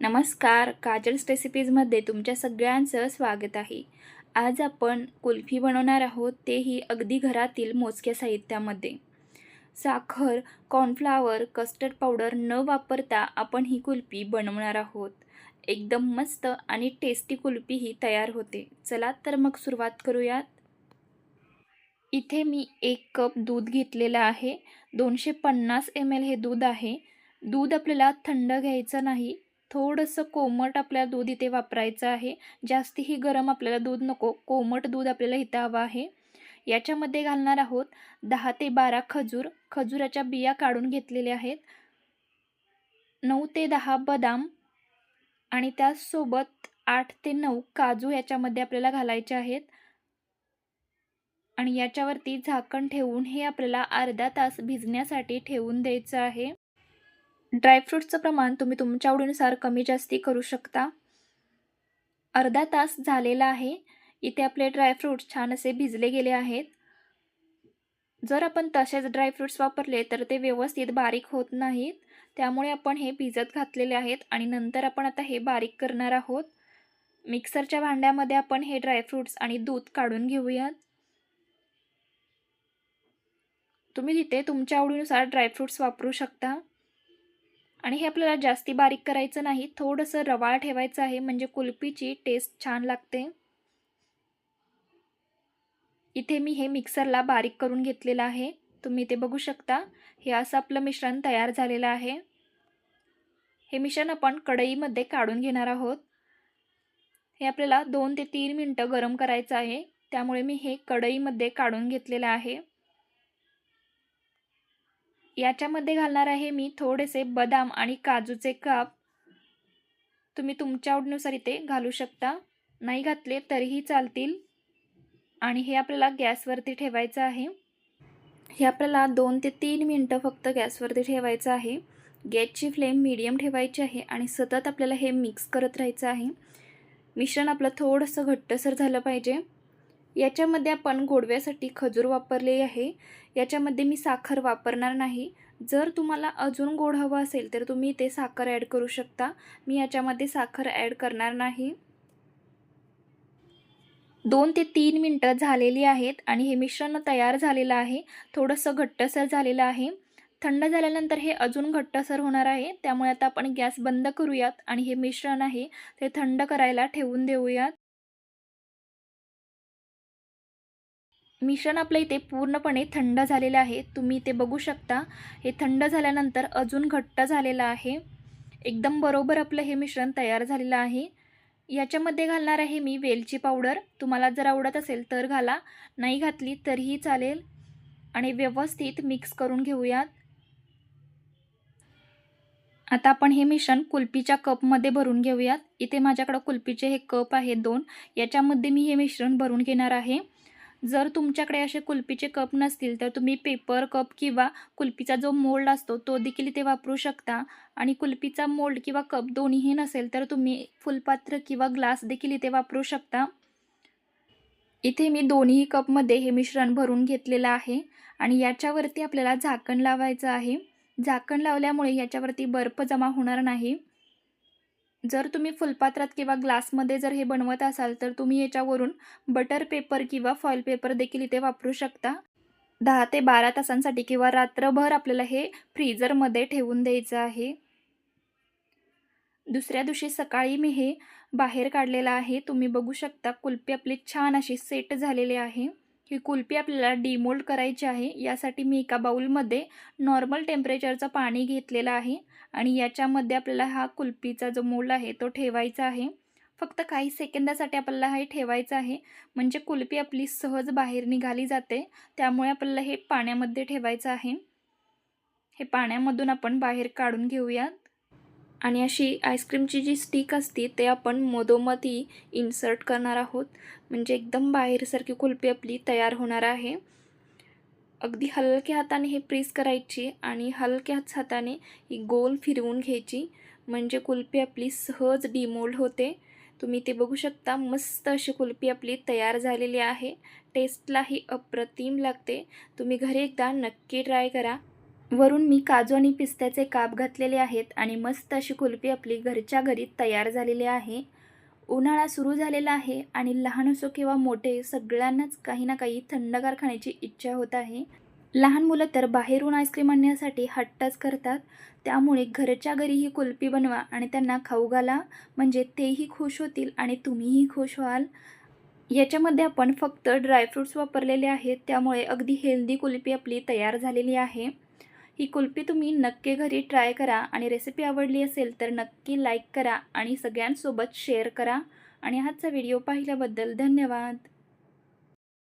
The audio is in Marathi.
नमस्कार काजल्स रेसिपीजमध्ये तुमच्या सगळ्यांचं स्वागत आहे. आज आपण कुल्फी बनवणार आहोत तेही अगदी घरातील मोजक्या साहित्यामध्ये. साखर कॉर्नफ्लावर कस्टर्ड पावडर न वापरता आपण ही कुल्फी बनवणार आहोत. एकदम मस्त आणि टेस्टी कुल्फी ही तयार होते. चला तर मग सुरुवात करूयात. इथे मी एक कप दूध घेतलेलं आहे. दोनशे पन्नास एम एल हे दूध आहे. दूध आपल्याला थंड घ्यायचं नाही. थोडंसं कोमट आपल्याला दूध इथे वापरायचं आहे. जास्तीही गरम आपल्याला दूध नको. कोमट दूध आपल्याला इथं हवं आहे. याच्यामध्ये घालणार आहोत दहा ते बारा खजूर. खजुराच्या बिया काढून घेतलेल्या आहेत. नऊ ते दहा बदाम आणि त्याचसोबत आठ ते नऊ काजू याच्यामध्ये आपल्याला घालायचे आहेत. आणि याच्यावरती झाकण ठेवून हे आपल्याला अर्धा तास भिजण्यासाठी ठेवून द्यायचं आहे. ड्रायफ्रूटचं प्रमाण तुम्ही तुमच्या आवडीनुसार कमी जास्ती करू शकता. अर्धा तास झालेला आहे. इथे आपले ड्रायफ्रूट्स छान असे भिजले गेले आहेत. जर आपण तसेच ड्रायफ्रूट्स वापरले तर ते व्यवस्थित बारीक होत नाहीत. त्यामुळे आपण हे भिजत घातलेले आहेत आणि नंतर आपण आता हे बारीक करणार आहोत. मिक्सरच्या भांड्यामध्ये आपण हे ड्रायफ्रूट्स आणि दूध काढून घेऊयात. तुम्ही तिथे तुमच्या आवडीनुसार ड्रायफ्रूट्स वापरू शकता. आणि हे आपल्याला जास्ती बारीक करायचं नाही थोडंसं रवाळ ठेवायचं आहे म्हणजे कुल्फीची टेस्ट छान लागते. इथे मी हे मिक्सरला बारीक करून घेतलेलं आहे. तुम्ही ते बघू शकता हे असं आपलं मिश्रण तयार झालेलं आहे. हे मिश्रण आपण कढईमध्ये काढून घेणार आहोत. हे आपल्याला दोन ते तीन मिनटं गरम करायचं आहे. त्यामुळे मी हे कढईमध्ये काढून घेतलेलं आहे. याच्यामध्ये घालणार आहे मी थोडेसे बदाम आणि काजूचे काप. तुम्ही तुमच्या आवडीनुसार इथे घालू शकता. नाही घातले तरीही चालतील. आणि हे आपल्याला गॅसवरती ठेवायचं आहे. हे आपल्याला दोन ते तीन मिनटं फक्त गॅसवरती ठेवायचं आहे. गॅसची फ्लेम मीडियम ठेवायची आहे आणि सतत आपल्याला हे मिक्स करत राहायचं आहे. मिश्रण आपलं थोडंसं घट्टसर झालं पाहिजे. याच्यामध्ये आपण गोडव्यासाठी खजूर वापरले आहे. याच्यामध्ये मी साखर वापरणार नाही. जर तुम्हाला अजून गोड हवं असेल तर तुम्ही ते साखर ॲड करू शकता. मी याच्यामध्ये साखर ॲड करणार नाही. दोन ते तीन मिनटं झालेली आहेत आणि हे मिश्रण तयार झालेलं आहे. थोडंसं घट्टसर झालेलं आहे. थंड झाल्यानंतर हे अजून घट्टसर होणार आहे. त्यामुळे आता आपण गॅस बंद करूयात आणि हे मिश्रण आहे ते थंड करायला ठेवून देऊयात. मिश्रण आपलं इथे पूर्णपणे थंड झालेलं आहे. तुम्ही इथे बघू शकता. हे थंड झाल्यानंतर अजून घट्ट झालेलं आहे. एकदम बरोबर आपलं हे मिश्रण तयार झालेलं आहे. याच्यामध्ये घालणार आहे मी वेलची पावडर. तुम्हाला जर आवडत असेल तर घाला. नाही घातली तरीही चालेल. आणि व्यवस्थित मिक्स करून घेऊयात. आता आपण हे मिश्रण कुल्फीच्या कपमध्ये भरून घेऊयात. इथे माझ्याकडं कुल्फीचे हे कप आहेत दोन. याच्यामध्ये मी हे मिश्रण भरून घेणार आहे. जर तुमच्याकडे असे कुल्फीचे कप नसतील तर तुम्ही पेपर कप किंवा कुल्फीचा जो मोल्ड असतो तो देखील इथे वापरू शकता. आणि कुल्फीचा मोल्ड किंवा कप दोन्हीही नसेल तर तुम्ही फुलपात्र किंवा ग्लास देखील इथे वापरू शकता. इथे मी दोन्ही कपमध्ये हे मिश्रण भरून घेतलेलं आहे. आणि याच्यावरती आपल्याला झाकण लावायचं आहे. झाकण लावल्यामुळे याच्यावरती बर्फ जमा होणार नाही. जर तुम्ही फुलपात्रात किंवा ग्लासमध्ये जर हे बनवत असाल तर तुम्ही याच्यावरून बटर पेपर किंवा फॉईल पेपर देखील इथे वापरू शकता. दहा ते बारा तासांसाठी किंवा रात्रभर आपल्याला हे फ्रीजरमध्ये ठेवून द्यायचं आहे. दुसऱ्या दिवशी सकाळी मी हे बाहेर काढलेलं आहे. तुम्ही बघू शकता कुल्फी आपली छान अशी सेट झालेली आहे. ही कुल्फी आपल्याला डिमोल्ड करायची आहे. यासाठी मी एका बाऊलमध्ये नॉर्मल टेम्परेचरचं पाणी घेतलेलं आहे आणि याच्यामध्ये आपल्याला हा कुल्फीचा जो मोल आहे तो ठेवायचा आहे. फक्त काही सेकंदासाठी आपल्याला हे ठेवायचं आहे. म्हणजे कुल्फी आपली सहज बाहेर निघाली जाते. त्यामुळे आपल्याला हे पाण्यामध्ये ठेवायचं आहे. हे पाण्यामधून आपण बाहेर काढून घेऊयात. आणि अशी आईस्क्रीमची जी स्टिक असते ते आपण मधोमधी इन्सर्ट करणार आहोत. म्हणजे एकदम बाहेरसारखी कुल्फी आपली तयार होणार आहे. अगदी हलक्या हाताने हे प्रेस करायची आणि हलक्याच हाताने ही गोल फिरवून घ्यायची. म्हणजे कुल्फी आपली सहज डिमोल्ड होते. तुम्ही ते बघू शकता मस्त अशी कुल्फी आपली तयार झालेली आहे. टेस्टलाही अप्रतिम लागते. तुम्ही घरी एकदा नक्की ट्राय करा. वरून मी काजू आणि पिस्त्याचे काप घातलेले आहेत आणि मस्त अशी कुल्फी आपली घरच्या घरी तयार झालेली आहे. उन्हाळा सुरू झालेला आहे आणि लहान असो किंवा मोठे सगळ्यांनाच काही ना काही थंडगार खाण्याची इच्छा होत आहे. लहान मुलं तर बाहेरून आईस्क्रीम आणण्यासाठी हट्टच करतात. त्यामुळे घरच्या घरी ही कुल्फी बनवा आणि त्यांना खाऊ घाला. म्हणजे तेही खुश होतील आणि तुम्हीही खुश व्हाल. याच्यामध्ये आपण फक्त ड्रायफ्रूट्स वापरलेले आहेत. त्यामुळे अगदी हेल्दी कुल्फी आपली तयार झालेली आहे. ही कुल्फी तुम्ही नक्की घरी ट्राय करा आणि रेसिपी आवडली असेल तर नक्की लाईक करा आणि सगळ्यांसोबत शेअर करा. आणि आजचा व्हिडिओ पाहिल्याबद्दल धन्यवाद.